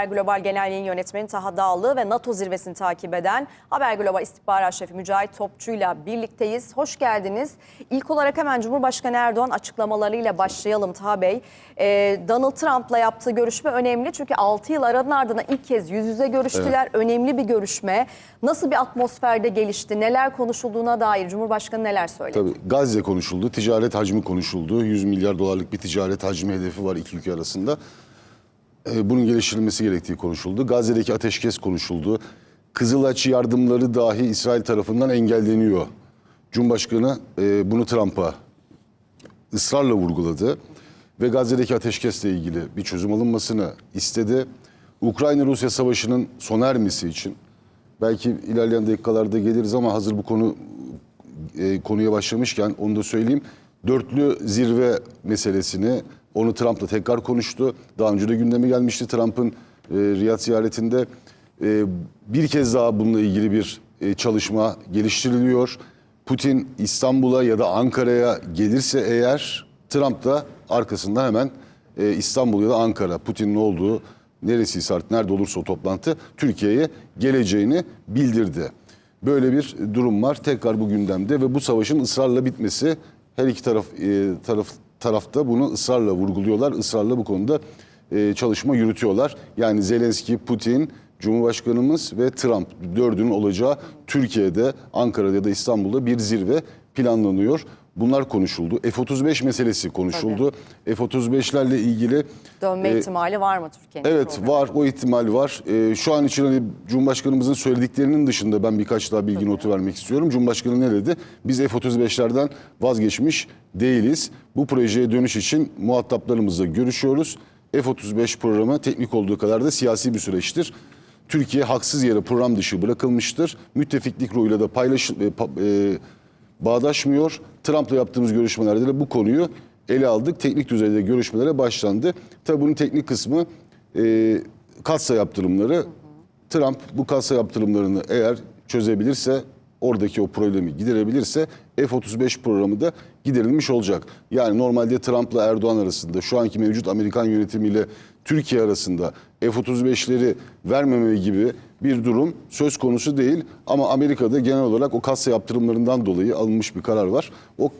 Haber Global Genel Yayın Yönetmeni Taha Dağlı ve NATO zirvesini takip eden Haber Global İstihbarat Şefi Mücahit Topçu'yla birlikteyiz. Hoş geldiniz. İlk olarak hemen Cumhurbaşkanı Erdoğan açıklamalarıyla başlayalım Taha Bey. Ee, Donald Trump'la yaptığı görüşme önemli çünkü 6 yıl aranın ardından ilk kez yüz yüze görüştüler. Önemli bir görüşme. Nasıl bir atmosferde gelişti, neler konuşulduğuna dair Cumhurbaşkanı neler söyledi? Tabii Gazze konuşuldu, ticaret hacmi konuşuldu. 100 milyar dolarlık bir ticaret hacmi hedefi var iki ülke arasında. Ee, bunun geliştirilmesi gerektiği konuşuldu. Gazze'deki ateşkes konuşuldu. Kızılaç yardımları dahi İsrail tarafından engelleniyor. Cumhurbaşkanı e, bunu Trump'a ısrarla vurguladı ve Gazze'deki ateşkesle ilgili bir çözüm alınmasını istedi. Ukrayna-Rusya savaşının sona ermesi için belki ilerleyen dakikalarda geliriz ama hazır bu konu e, konuya başlamışken onu da söyleyeyim. Dörtlü zirve meselesini onu Trump'la tekrar konuştu. Daha önce de gündeme gelmişti Trump'ın e, Riyad ziyaretinde. E, bir kez daha bununla ilgili bir e, çalışma geliştiriliyor. Putin İstanbul'a ya da Ankara'ya gelirse eğer Trump da arkasında hemen e, İstanbul ya da Ankara Putin'in olduğu neresiyse artık nerede olursa o toplantı Türkiye'ye geleceğini bildirdi. Böyle bir durum var tekrar bu gündemde ve bu savaşın ısrarla bitmesi her iki taraf e, taraf tarafta bunu ısrarla vurguluyorlar. ısrarla bu konuda e, çalışma yürütüyorlar. Yani Zelenski, Putin, Cumhurbaşkanımız ve Trump dördünün olacağı Türkiye'de, Ankara'da ya da İstanbul'da bir zirve planlanıyor. Bunlar konuşuldu. F-35 meselesi konuşuldu. F-35'lerle ilgili Dönme e, ihtimali var mı Türkiye'nin? Evet programı? var o ihtimal var. Ee, şu an için hani Cumhurbaşkanımızın söylediklerinin dışında ben birkaç daha bilgi notu vermek istiyorum. Cumhurbaşkanı ne dedi? Biz F-35'lerden vazgeçmiş değiliz. Bu projeye dönüş için muhataplarımızla görüşüyoruz. F-35 programı teknik olduğu kadar da siyasi bir süreçtir. Türkiye haksız yere program dışı bırakılmıştır. Müttefiklik ruhuyla da paylaş, e, pa- e, bağdaşmıyor. Trump'la yaptığımız görüşmelerde de bu konuyu ele aldık. Teknik düzeyde görüşmelere başlandı. Tabii bunun teknik kısmı e, kassa yaptırımları. Trump bu kassa yaptırımlarını eğer çözebilirse, oradaki o problemi giderebilirse F-35 programı da giderilmiş olacak. Yani normalde Trump'la Erdoğan arasında şu anki mevcut Amerikan yönetimiyle Türkiye arasında F-35'leri vermeme gibi bir durum söz konusu değil. Ama Amerika'da genel olarak o kassa yaptırımlarından dolayı alınmış bir karar var. O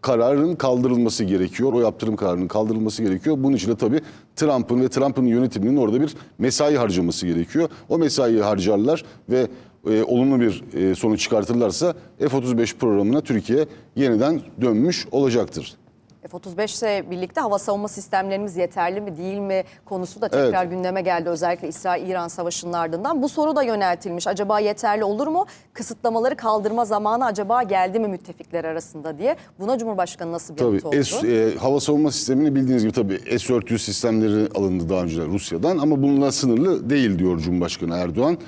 kararın kaldırılması gerekiyor. O yaptırım kararının kaldırılması gerekiyor. Bunun için de tabii Trump'ın ve Trump'ın yönetiminin orada bir mesai harcaması gerekiyor. O mesaiyi harcarlar ve e, olumlu bir e, sonuç çıkartırlarsa F-35 programına Türkiye yeniden dönmüş olacaktır. F-35 ile birlikte hava savunma sistemlerimiz yeterli mi değil mi konusu da tekrar gündeme geldi. Özellikle İsrail-İran savaşının ardından. Bu soru da yöneltilmiş. Acaba yeterli olur mu? Kısıtlamaları kaldırma zamanı acaba geldi mi müttefikler arasında diye. Buna Cumhurbaşkanı nasıl bir Tabii oldu? S, e, hava savunma sistemini bildiğiniz gibi tabii S-400 sistemleri alındı daha önce Rusya'dan ama bununla sınırlı değil diyor Cumhurbaşkanı Erdoğan.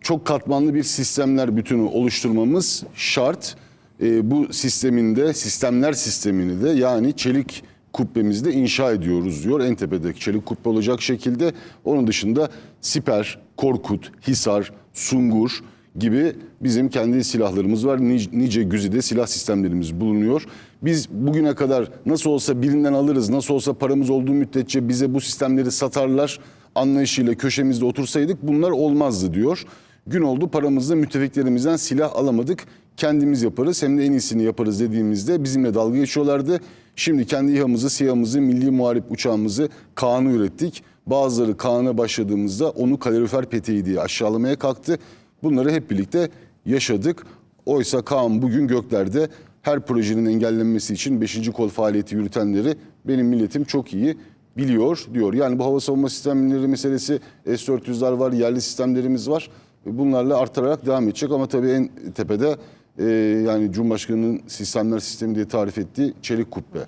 Çok katmanlı bir sistemler bütünü oluşturmamız şart. E, bu sisteminde sistemler sistemini de yani çelik kubbemizde inşa ediyoruz diyor. En tepedeki çelik kubbe olacak şekilde. Onun dışında Siper, Korkut, Hisar, Sungur gibi bizim kendi silahlarımız var. Nice, güzide silah sistemlerimiz bulunuyor. Biz bugüne kadar nasıl olsa birinden alırız, nasıl olsa paramız olduğu müddetçe bize bu sistemleri satarlar anlayışıyla köşemizde otursaydık bunlar olmazdı diyor. Gün oldu paramızla müttefiklerimizden silah alamadık. Kendimiz yaparız hem de en iyisini yaparız dediğimizde bizimle dalga geçiyorlardı. Şimdi kendi İHA'mızı, SİHA'mızı, milli muharip uçağımızı Kaan'ı ürettik. Bazıları Kaan'a başladığımızda onu kalorifer peteği diye aşağılamaya kalktı. Bunları hep birlikte yaşadık. Oysa Kaan bugün göklerde her projenin engellenmesi için 5. kol faaliyeti yürütenleri benim milletim çok iyi biliyor diyor. Yani bu hava savunma sistemleri meselesi S-400'ler var, yerli sistemlerimiz var. Bunlarla artarak devam edecek ama tabii en tepede e, yani Cumhurbaşkanı'nın sistemler sistemi diye tarif ettiği çelik kubbe.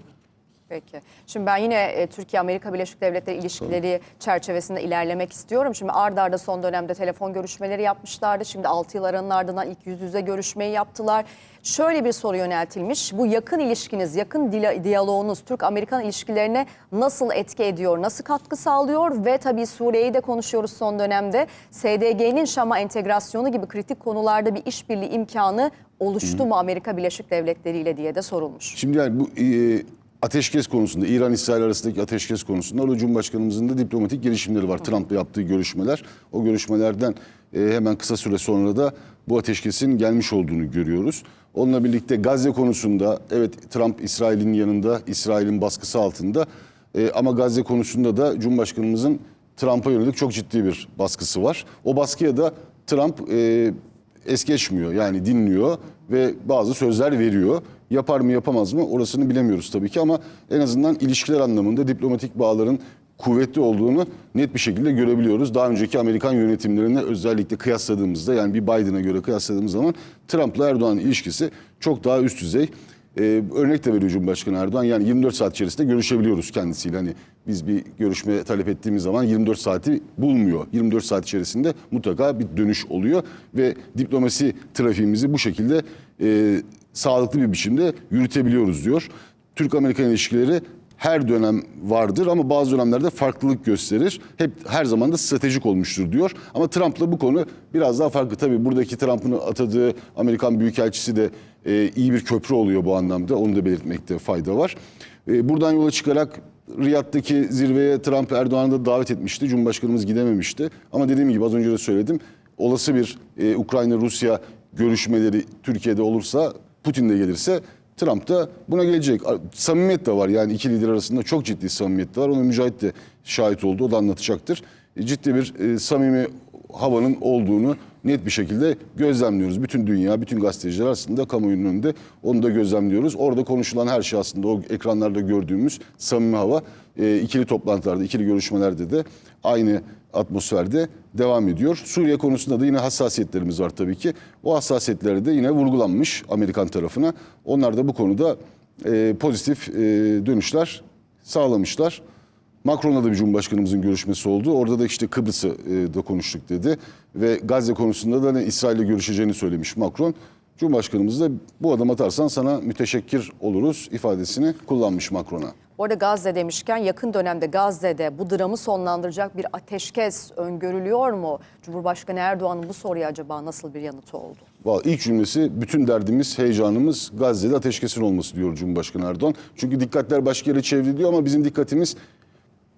Peki. Şimdi ben yine e, Türkiye-Amerika Birleşik Devletleri ilişkileri çerçevesinde ilerlemek istiyorum. Şimdi ard arda son dönemde telefon görüşmeleri yapmışlardı. Şimdi 6 yıl aranın ardından ilk yüz yüze görüşmeyi yaptılar. Şöyle bir soru yöneltilmiş. Bu yakın ilişkiniz, yakın dila- diyaloğunuz Türk-Amerikan ilişkilerine nasıl etki ediyor, nasıl katkı sağlıyor? Ve tabii Suriye'yi de konuşuyoruz son dönemde. SDG'nin Şam'a entegrasyonu gibi kritik konularda bir işbirliği imkanı oluştu mu Amerika Birleşik Devletleri ile diye de sorulmuş. Şimdi yani bu e, ateşkes konusunda, İran-İsrail arasındaki ateşkes konusunda orada Cumhurbaşkanımızın da diplomatik girişimleri var. Trump'la yaptığı görüşmeler. O görüşmelerden e, hemen kısa süre sonra da bu ateşkesin gelmiş olduğunu görüyoruz. Onunla birlikte Gazze konusunda evet Trump İsrail'in yanında, İsrail'in baskısı altında e, ama Gazze konusunda da Cumhurbaşkanımızın Trump'a yönelik çok ciddi bir baskısı var. O baskıya da Trump e, es geçmiyor yani dinliyor ve bazı sözler veriyor. Yapar mı yapamaz mı orasını bilemiyoruz tabii ki ama en azından ilişkiler anlamında diplomatik bağların kuvvetli olduğunu net bir şekilde görebiliyoruz. Daha önceki Amerikan yönetimlerine özellikle kıyasladığımızda yani bir Biden'a göre kıyasladığımız zaman Trump'la Erdoğan'ın ilişkisi çok daha üst düzey. Ee, örnek de veriyor Cumhurbaşkanı Erdoğan. Yani 24 saat içerisinde görüşebiliyoruz kendisiyle. Hani biz bir görüşme talep ettiğimiz zaman 24 saati bulmuyor. 24 saat içerisinde mutlaka bir dönüş oluyor ve diplomasi trafiğimizi bu şekilde e, sağlıklı bir biçimde yürütebiliyoruz diyor. Türk-Amerikan ilişkileri her dönem vardır ama bazı dönemlerde farklılık gösterir. Hep her zaman da stratejik olmuştur diyor. Ama Trump'la bu konu biraz daha farklı. Tabii buradaki Trump'ın atadığı Amerikan Büyükelçisi de e, iyi bir köprü oluyor bu anlamda. Onu da belirtmekte fayda var. E, buradan yola çıkarak Riyad'daki zirveye Trump Erdoğan'ı da davet etmişti. Cumhurbaşkanımız gidememişti. Ama dediğim gibi az önce de söyledim. Olası bir e, Ukrayna-Rusya görüşmeleri Türkiye'de olursa, Putin de gelirse Trump da buna gelecek. Samimiyet de var yani iki lider arasında çok ciddi samimiyet de var. Ona Mücahit de şahit oldu, o da anlatacaktır. E, ciddi bir e, samimi havanın olduğunu net bir şekilde gözlemliyoruz. Bütün dünya, bütün gazeteciler aslında kamuoyunun önünde onu da gözlemliyoruz. Orada konuşulan her şey aslında o ekranlarda gördüğümüz samimi hava e, ikili toplantılarda, ikili görüşmelerde de aynı atmosferde devam ediyor. Suriye konusunda da yine hassasiyetlerimiz var tabii ki. O hassasiyetleri de yine vurgulanmış Amerikan tarafına. Onlar da bu konuda e, pozitif e, dönüşler sağlamışlar. Macron'la da bir Cumhurbaşkanımızın görüşmesi oldu. Orada da işte Kıbrıs'ı e, da konuştuk dedi. Ve Gazze konusunda da ne İsrail'le görüşeceğini söylemiş Macron. Cumhurbaşkanımız da bu adım atarsan sana müteşekkir oluruz ifadesini kullanmış Macron'a. Bu arada Gazze demişken yakın dönemde Gazze'de bu dramı sonlandıracak bir ateşkes öngörülüyor mu? Cumhurbaşkanı Erdoğan'ın bu soruya acaba nasıl bir yanıtı oldu? Vallahi ilk cümlesi bütün derdimiz, heyecanımız Gazze'de ateşkesin olması diyor Cumhurbaşkanı Erdoğan. Çünkü dikkatler başka yere çevriliyor ama bizim dikkatimiz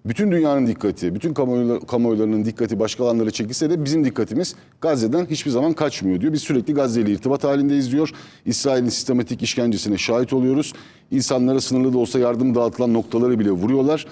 bütün dünyanın dikkati, bütün kamuoyu, kamuoylarının dikkati başka alanlara çekilse de bizim dikkatimiz Gazze'den hiçbir zaman kaçmıyor diyor. Biz sürekli Gazze ile irtibat halindeyiz diyor. İsrail'in sistematik işkencesine şahit oluyoruz. İnsanlara sınırlı da olsa yardım dağıtılan noktaları bile vuruyorlar.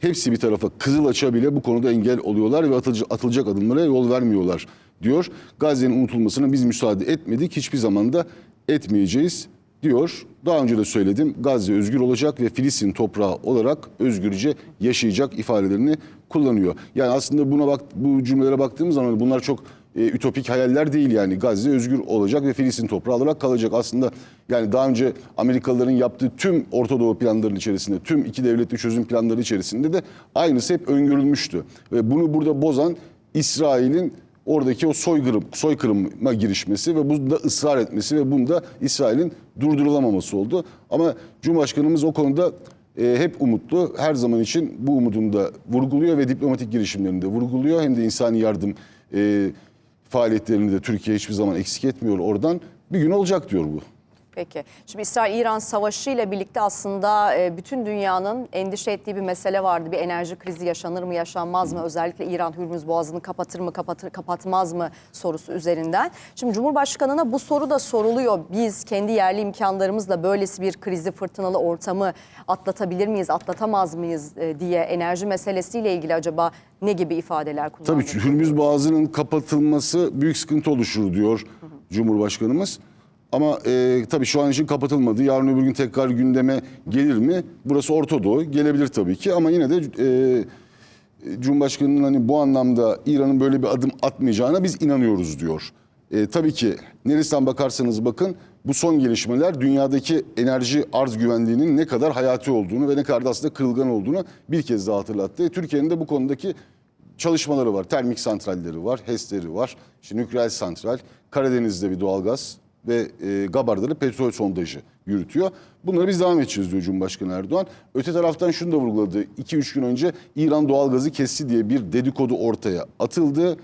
Hepsi bir tarafa Kızılaç'a bile bu konuda engel oluyorlar ve atılacak adımlara yol vermiyorlar diyor. Gazze'nin unutulmasına biz müsaade etmedik. Hiçbir zaman da etmeyeceğiz diyor. Daha önce de söyledim. Gazze özgür olacak ve Filistin toprağı olarak özgürce yaşayacak ifadelerini kullanıyor. Yani aslında buna bak bu cümlelere baktığımız zaman bunlar çok e, ütopik hayaller değil yani. Gazze özgür olacak ve Filistin toprağı olarak kalacak. Aslında yani daha önce Amerikalıların yaptığı tüm Orta Doğu planlarının içerisinde, tüm iki devletli çözüm planları içerisinde de aynısı hep öngörülmüştü. Ve bunu burada bozan İsrail'in oradaki o soykırım, soykırıma girişmesi ve bunda ısrar etmesi ve bunda İsrail'in durdurulamaması oldu. Ama Cumhurbaşkanımız o konuda e, hep umutlu. Her zaman için bu umudunu da vurguluyor ve diplomatik girişimlerini de vurguluyor. Hem de insani yardım e, faaliyetlerini de Türkiye hiçbir zaman eksik etmiyor oradan. Bir gün olacak diyor bu. Peki. Şimdi İsrail-İran savaşı ile birlikte aslında e, bütün dünyanın endişe ettiği bir mesele vardı. Bir enerji krizi yaşanır mı, yaşanmaz mı? Özellikle İran Hürmüz Boğazı'nı kapatır mı, kapatır, kapatmaz mı sorusu üzerinden. Şimdi Cumhurbaşkanı'na bu soru da soruluyor. Biz kendi yerli imkanlarımızla böylesi bir krizi, fırtınalı ortamı atlatabilir miyiz, atlatamaz mıyız e, diye enerji meselesiyle ilgili acaba ne gibi ifadeler kullandı? Tabii Hürmüz Boğazı'nın kapatılması büyük sıkıntı oluşur diyor Cumhurbaşkanımız. Ama e, tabii şu an için kapatılmadı. Yarın öbür gün tekrar gündeme gelir mi? Burası Orta Doğu. Gelebilir tabii ki ama yine de e, Cumhurbaşkanı'nın hani bu anlamda İran'ın böyle bir adım atmayacağına biz inanıyoruz diyor. E, tabii ki neresinden bakarsanız bakın bu son gelişmeler dünyadaki enerji arz güvenliğinin ne kadar hayati olduğunu ve ne kadar da aslında kırılgan olduğunu bir kez daha hatırlattı. Türkiye'nin de bu konudaki çalışmaları var. Termik santralleri var, HES'leri var, işte nükleer santral, Karadeniz'de bir doğalgaz ve e, Gabar'da da petrol sondajı yürütüyor. Bunları biz devam edeceğiz diyor Cumhurbaşkanı Erdoğan. Öte taraftan şunu da vurguladı. 2-3 gün önce İran doğalgazı kesti diye bir dedikodu ortaya atıldı.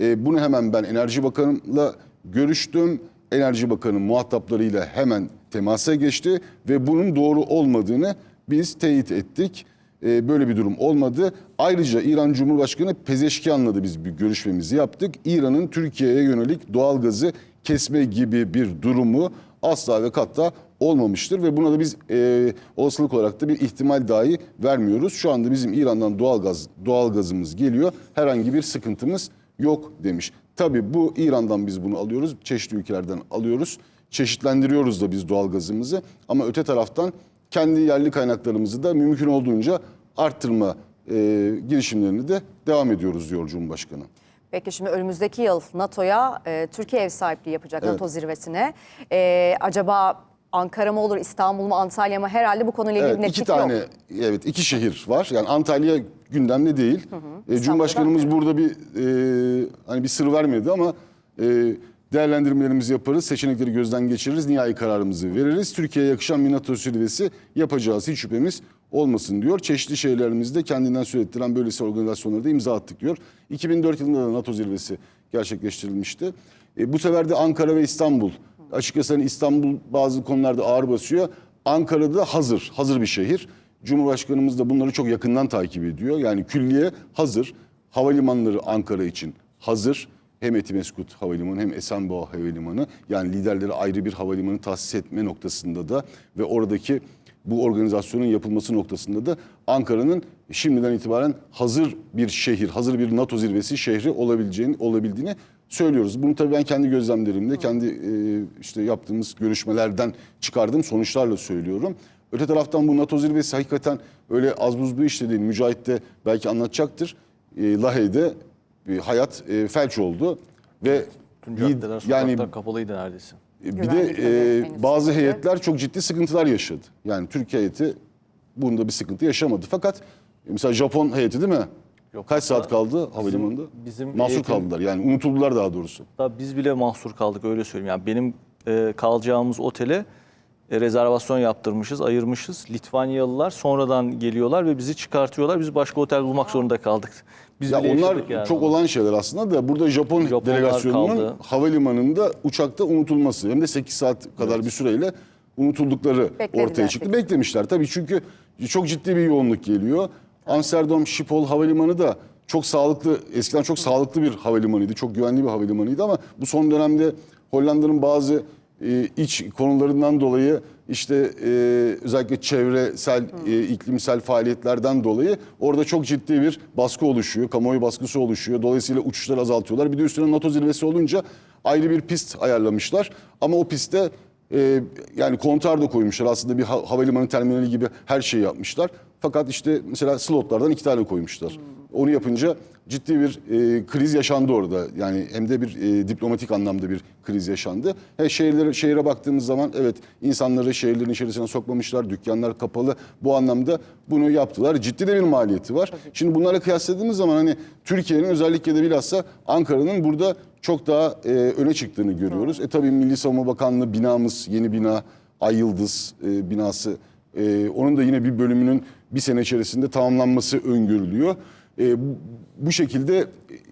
E, bunu hemen ben Enerji Bakanı'yla görüştüm. Enerji Bakanı muhataplarıyla hemen temasa geçti ve bunun doğru olmadığını Biz teyit ettik. E, böyle bir durum olmadı. Ayrıca İran Cumhurbaşkanı Pezeşkian'la da biz bir görüşmemizi yaptık. İran'ın Türkiye'ye yönelik doğalgazı kesme gibi bir durumu asla ve katta olmamıştır ve buna da biz e, olasılık olarak da bir ihtimal dahi vermiyoruz. Şu anda bizim İran'dan doğalgaz doğalgazımız geliyor. Herhangi bir sıkıntımız yok demiş. Tabii bu İran'dan biz bunu alıyoruz. Çeşitli ülkelerden alıyoruz. Çeşitlendiriyoruz da biz doğalgazımızı. Ama öte taraftan kendi yerli kaynaklarımızı da mümkün olduğunca arttırma e, girişimlerini de devam ediyoruz diyor Cumhurbaşkanı. Peki şimdi önümüzdeki yıl NATO'ya e, Türkiye ev sahipliği yapacak NATO zirvesine. E, acaba Ankara mı olur, İstanbul mu, Antalya mı? Herhalde bu konuyla ilgili Evet, netlik iki tane yok. evet iki şehir var. Yani Antalya gündemde değil. E, Cumhurbaşkanımız burada bir e, hani bir sır vermedi ama e, değerlendirmelerimizi yaparız, seçenekleri gözden geçiririz, nihai kararımızı veririz. Türkiye'ye yakışan bir NATO zirvesi yapacağız hiç şüphemiz olmasın diyor. Çeşitli şehirlerimizde kendinden söz böylesi organizasyonlara da imza attık diyor. 2004 yılında da NATO zirvesi gerçekleştirilmişti. E, bu sefer de Ankara ve İstanbul. Açıkçası hani İstanbul bazı konularda ağır basıyor. Ankara'da hazır, hazır bir şehir. Cumhurbaşkanımız da bunları çok yakından takip ediyor. Yani külliye hazır. Havalimanları Ankara için hazır. Hem Etimeskut Havalimanı hem Esenboğa Havalimanı. Yani liderleri ayrı bir havalimanı tahsis etme noktasında da ve oradaki bu organizasyonun yapılması noktasında da Ankara'nın şimdiden itibaren hazır bir şehir, hazır bir NATO zirvesi şehri olabileceğini olabildiğini söylüyoruz. Bunu tabii ben kendi gözlemlerimle, kendi e, işte yaptığımız görüşmelerden çıkardığım sonuçlarla söylüyorum. Öte taraftan bu NATO zirvesi hakikaten öyle az buz bir iş de değil. Mücahit de belki anlatacaktır. E, Lahey'de hayat e, felç oldu ve Tüm bir- caddeler, sokaklar yani kapalıydı neredeyse. bir Güvenlik de e, bazı sıkıntı. heyetler çok ciddi sıkıntılar yaşadı. Yani Türkiye heyeti bunda bir sıkıntı yaşamadı. Fakat mesela Japon heyeti değil mi? Yok, Kaç saat hatta kaldı havalimanında? bizim Mahsur heyetin- kaldılar yani unutuldular daha doğrusu. Hatta biz bile mahsur kaldık öyle söyleyeyim. Yani benim e, kalacağımız otele e, rezervasyon yaptırmışız, ayırmışız. Litvanyalılar sonradan geliyorlar ve bizi çıkartıyorlar. Biz başka otel bulmak zorunda kaldık. Biz Ya onlar yani çok olan şeyler aslında da burada Japon Japonlar delegasyonunun kaldı. havalimanında uçakta unutulması hem de 8 saat kadar bir süreyle unutuldukları Beklediler ortaya çıktı. peki. Beklemişler tabii çünkü çok ciddi bir yoğunluk geliyor. Amsterdam Schiphol havalimanı da çok sağlıklı, eskiden çok sağlıklı bir havalimanıydı, çok güvenli bir havalimanıydı ama bu son dönemde Hollanda'nın bazı e, iç konularından dolayı işte e, özellikle çevresel, e, iklimsel faaliyetlerden dolayı orada çok ciddi bir baskı oluşuyor, kamuoyu baskısı oluşuyor. Dolayısıyla uçuşları azaltıyorlar. Bir de üstüne NATO zirvesi olunca ayrı bir pist ayarlamışlar. Ama o pistte e, yani kontar da koymuşlar. Aslında bir ha- havalimanı terminali gibi her şeyi yapmışlar. Fakat işte mesela slotlardan iki tane koymuşlar. Onu yapınca ciddi bir e, kriz yaşandı orada. Yani hem de bir e, diplomatik anlamda bir kriz yaşandı. He, şehirlere, şehire baktığımız zaman evet insanları şehirlerin içerisine sokmamışlar. Dükkanlar kapalı. Bu anlamda bunu yaptılar. Ciddi de bir maliyeti var. Şimdi bunlara kıyasladığımız zaman hani Türkiye'nin özellikle de bilhassa Ankara'nın burada çok daha e, öne çıktığını görüyoruz. E tabii Milli Savunma Bakanlığı binamız, yeni bina, Ay Yıldız e, binası. e, onun da yine bir bölümünün bir sene içerisinde tamamlanması öngörülüyor. E, bu, şekilde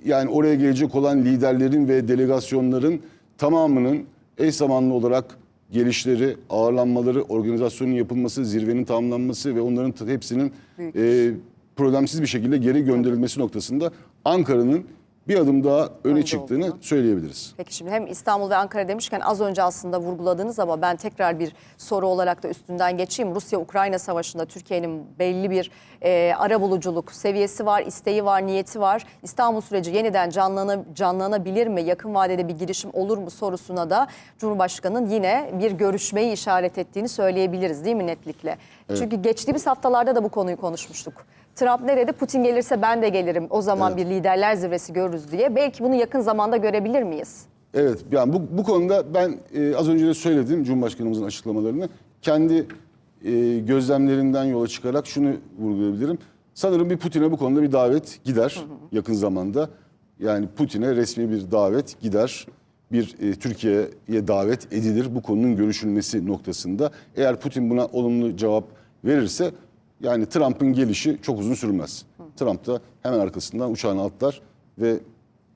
yani oraya gelecek olan liderlerin ve delegasyonların tamamının eş zamanlı olarak gelişleri, ağırlanmaları, organizasyonun yapılması, zirvenin tamamlanması ve onların hepsinin e, problemsiz bir şekilde geri gönderilmesi noktasında Ankara'nın bir adım daha öne Önde çıktığını olduğunu. söyleyebiliriz. Peki şimdi hem İstanbul ve Ankara demişken az önce aslında vurguladınız ama ben tekrar bir soru olarak da üstünden geçeyim. Rusya-Ukrayna savaşında Türkiye'nin belli bir e, arabuluculuk seviyesi var, isteği var, niyeti var. İstanbul süreci yeniden canlana, canlanabilir mi? Yakın vadede bir girişim olur mu sorusuna da Cumhurbaşkanı'nın yine bir görüşmeyi işaret ettiğini söyleyebiliriz değil mi netlikle? Çünkü geçtiğimiz haftalarda da bu konuyu konuşmuştuk. Trump nerede? Putin gelirse ben de gelirim. O zaman bir liderler zirvesi görürüz diye. Belki bunu yakın zamanda görebilir miyiz? Evet yani bu, bu konuda ben e, az önce de söyledim Cumhurbaşkanımızın açıklamalarını. Kendi e, gözlemlerinden yola çıkarak şunu vurgulayabilirim. Sanırım bir Putin'e bu konuda bir davet gider yakın zamanda. Yani Putin'e resmi bir davet gider. Bir e, Türkiye'ye davet edilir bu konunun görüşülmesi noktasında. Eğer Putin buna olumlu cevap verirse yani Trump'ın gelişi çok uzun sürmez. Trump da hemen arkasından uçağını atlar ve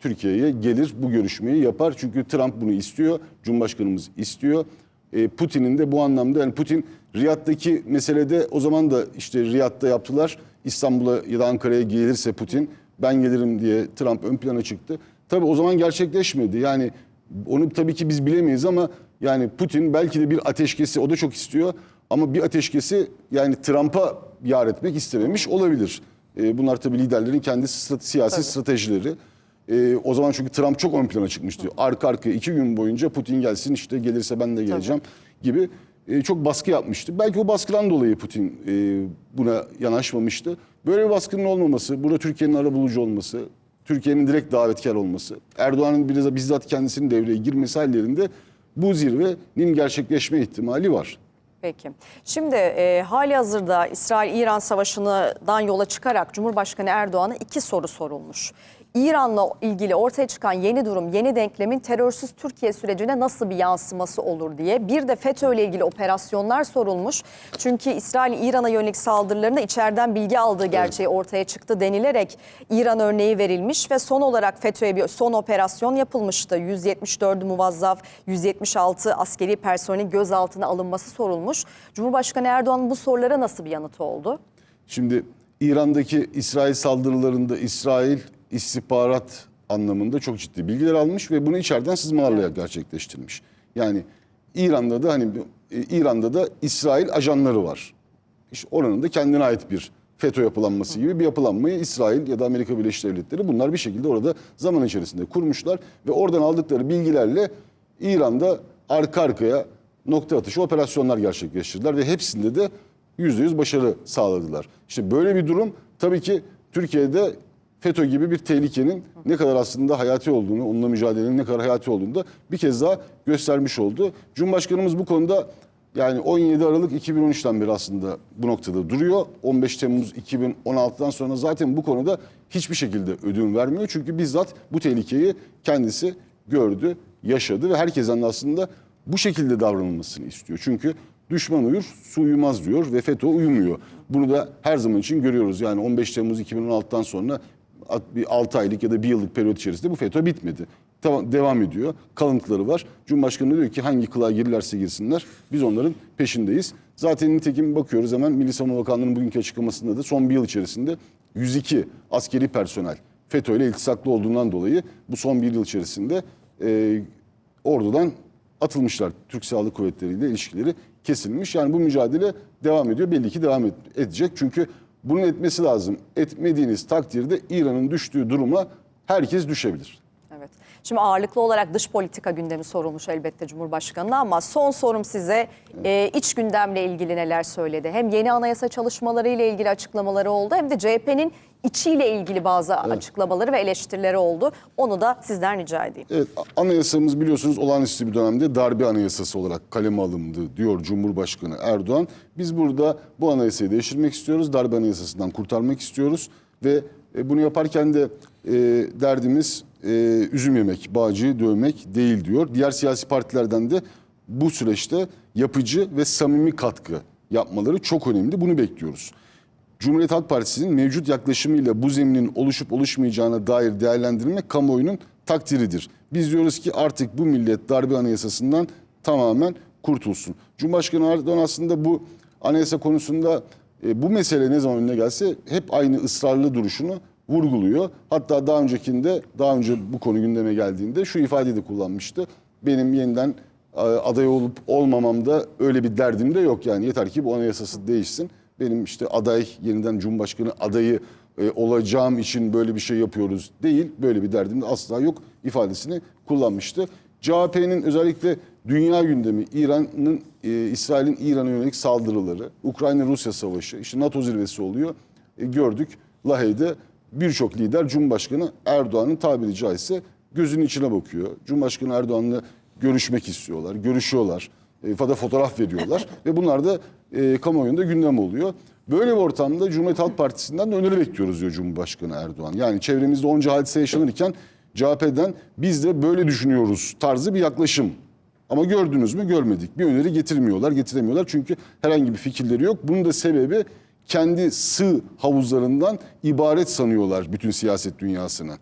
Türkiye'ye gelir bu görüşmeyi yapar. Çünkü Trump bunu istiyor, Cumhurbaşkanımız istiyor. E, Putin'in de bu anlamda yani Putin Riyad'daki meselede o zaman da işte Riyad'da yaptılar. İstanbul'a ya da Ankara'ya gelirse Putin ben gelirim diye Trump ön plana çıktı. Tabii o zaman gerçekleşmedi. Yani onu tabii ki biz bilemeyiz ama yani Putin belki de bir ateşkesi o da çok istiyor ama bir ateşkesi yani Trump'a yar etmek istememiş olabilir. E, bunlar tabii liderlerin kendi strate- siyasi stratejileri. E, o zaman çünkü Trump çok ön plana çıkmıştı. Arka arkaya iki gün boyunca Putin gelsin işte gelirse ben de geleceğim gibi e, çok baskı yapmıştı. Belki o baskıdan dolayı Putin e, buna yanaşmamıştı. Böyle bir baskının olmaması, burada Türkiye'nin arabulucu olması, Türkiye'nin direkt davetkar olması, Erdoğan'ın biraz bizzat kendisinin devreye girmesi hallerinde bu zirvenin gerçekleşme ihtimali var. Peki. Şimdi e, hali hazırda İsrail-İran savaşından yola çıkarak Cumhurbaşkanı Erdoğan'a iki soru sorulmuş. İran'la ilgili ortaya çıkan yeni durum, yeni denklemin terörsüz Türkiye sürecine nasıl bir yansıması olur diye. Bir de FETÖ ile ilgili operasyonlar sorulmuş. Çünkü İsrail İran'a yönelik saldırılarında içeriden bilgi aldığı gerçeği ortaya çıktı denilerek İran örneği verilmiş ve son olarak FETÖ'ye bir son operasyon yapılmıştı. 174 muvazzaf, 176 askeri personelin gözaltına alınması sorulmuş. Cumhurbaşkanı Erdoğan'ın bu sorulara nasıl bir yanıtı oldu? Şimdi İran'daki İsrail saldırılarında İsrail istihbarat anlamında çok ciddi bilgiler almış ve bunu içeriden sızmalarla gerçekleştirmiş. Yani İran'da da hani İran'da da İsrail ajanları var. İşte oranın da kendine ait bir FETÖ yapılanması gibi bir yapılanmayı İsrail ya da Amerika Birleşik Devletleri bunlar bir şekilde orada zaman içerisinde kurmuşlar ve oradan aldıkları bilgilerle İran'da arka arkaya nokta atışı operasyonlar gerçekleştirdiler ve hepsinde de %100 başarı sağladılar. İşte böyle bir durum tabii ki Türkiye'de FETÖ gibi bir tehlikenin ne kadar aslında hayati olduğunu, onunla mücadelenin ne kadar hayati olduğunu da bir kez daha göstermiş oldu. Cumhurbaşkanımız bu konuda yani 17 Aralık 2013'ten beri aslında bu noktada duruyor. 15 Temmuz 2016'dan sonra zaten bu konuda hiçbir şekilde ödün vermiyor. Çünkü bizzat bu tehlikeyi kendisi gördü, yaşadı ve herkesten aslında bu şekilde davranılmasını istiyor. Çünkü düşman uyur, su uyumaz diyor ve FETÖ uyumuyor. Bunu da her zaman için görüyoruz. Yani 15 Temmuz 2016'dan sonra bir 6 aylık ya da 1 yıllık periyot içerisinde bu FETÖ bitmedi. Tamam, devam ediyor. Kalıntıları var. Cumhurbaşkanı diyor ki hangi kılığa girerlerse girsinler biz onların peşindeyiz. Zaten nitekim bakıyoruz hemen Milli Savunma Bakanlığı'nın bugünkü açıklamasında da son bir yıl içerisinde 102 askeri personel FETÖ ile iltisaklı olduğundan dolayı bu son bir yıl içerisinde e, ordudan atılmışlar. Türk Silahlı Kuvvetleri ile ilişkileri kesilmiş. Yani bu mücadele devam ediyor. Belli ki devam edecek. Çünkü bunun etmesi lazım. Etmediğiniz takdirde İran'ın düştüğü duruma herkes düşebilir. Evet. Şimdi ağırlıklı olarak dış politika gündemi sorulmuş elbette Cumhurbaşkanı'na ama son sorum size e, iç gündemle ilgili neler söyledi? Hem yeni anayasa çalışmaları ile ilgili açıklamaları oldu hem de CHP'nin içiyle ilgili bazı açıklamaları ve eleştirileri oldu. Onu da sizden rica edeyim. Evet, anayasamız biliyorsunuz olağanüstü bir dönemde darbe anayasası olarak kaleme alındı diyor Cumhurbaşkanı Erdoğan. Biz burada bu anayasayı değiştirmek istiyoruz. Darbe anayasasından kurtarmak istiyoruz ve e, bunu yaparken de e, derdimiz e, üzüm yemek, bağcıyı dövmek değil diyor. Diğer siyasi partilerden de bu süreçte yapıcı ve samimi katkı yapmaları çok önemli. Bunu bekliyoruz. Cumhuriyet Halk Partisi'nin mevcut yaklaşımıyla bu zeminin oluşup oluşmayacağına dair değerlendirme kamuoyunun takdiridir. Biz diyoruz ki artık bu millet darbe anayasasından tamamen kurtulsun. Cumhurbaşkanı Erdoğan aslında bu anayasa konusunda e, bu mesele ne zaman önüne gelse hep aynı ısrarlı duruşunu vurguluyor. Hatta daha öncekinde, daha önce bu konu gündeme geldiğinde şu ifadeyi de kullanmıştı. Benim yeniden e, aday olup olmamamda öyle bir derdim de yok yani. Yeter ki bu anayasası değişsin. Benim işte aday, yeniden Cumhurbaşkanı adayı e, olacağım için böyle bir şey yapıyoruz değil. Böyle bir derdim de asla yok ifadesini kullanmıştı. CHP'nin özellikle dünya gündemi, İran'ın, e, İsrail'in İran'a yönelik saldırıları, Ukrayna-Rusya savaşı, işte NATO zirvesi oluyor. E, gördük Lahey'de birçok lider Cumhurbaşkanı Erdoğan'ın tabiri caizse gözünün içine bakıyor. Cumhurbaşkanı Erdoğan'la görüşmek istiyorlar, görüşüyorlar. Fada fotoğraf veriyorlar ve bunlar da e, kamuoyunda gündem oluyor. Böyle bir ortamda Cumhuriyet Halk Partisi'nden de öneri bekliyoruz diyor Cumhurbaşkanı Erdoğan. Yani çevremizde onca hadise yaşanırken CHP'den biz de böyle düşünüyoruz tarzı bir yaklaşım. Ama gördünüz mü görmedik. Bir öneri getirmiyorlar, getiremiyorlar çünkü herhangi bir fikirleri yok. Bunun da sebebi kendi sığ havuzlarından ibaret sanıyorlar bütün siyaset dünyasını.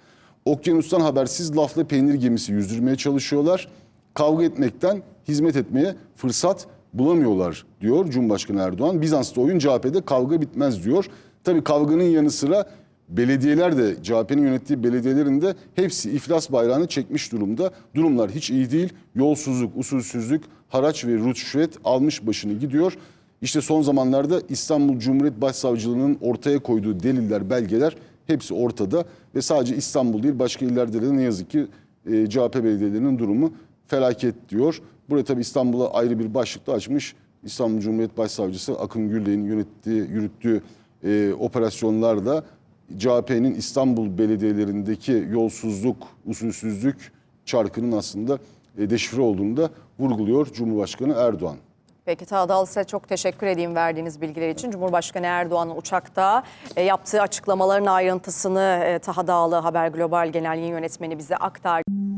Okyanustan habersiz lafla peynir gemisi yüzdürmeye çalışıyorlar. kavga etmekten hizmet etmeye fırsat bulamıyorlar diyor Cumhurbaşkanı Erdoğan. Bizans'ta oyun CHP'de kavga bitmez diyor. Tabii kavganın yanı sıra belediyeler de CHP'nin yönettiği belediyelerin de hepsi iflas bayrağını çekmiş durumda. Durumlar hiç iyi değil. Yolsuzluk, usulsüzlük, haraç ve rüşvet almış başını gidiyor. İşte son zamanlarda İstanbul Cumhuriyet Başsavcılığı'nın ortaya koyduğu deliller, belgeler hepsi ortada. Ve sadece İstanbul değil başka illerde de ne yazık ki e, CHP belediyelerinin durumu felaket diyor. Burada tabii İstanbul'a ayrı bir başlıkta açmış. İstanbul Cumhuriyet Başsavcısı Akın Gürley'in yönettiği, yürüttüğü e, operasyonlarda CHP'nin İstanbul belediyelerindeki yolsuzluk, usulsüzlük çarkının aslında e, deşifre olduğunu da vurguluyor Cumhurbaşkanı Erdoğan. Peki Tağdal size çok teşekkür edeyim verdiğiniz bilgiler için. Cumhurbaşkanı Erdoğan'ın uçakta e, yaptığı açıklamaların ayrıntısını e, Taha Dağlı Haber Global Genel Yayın Yönetmeni bize aktardı.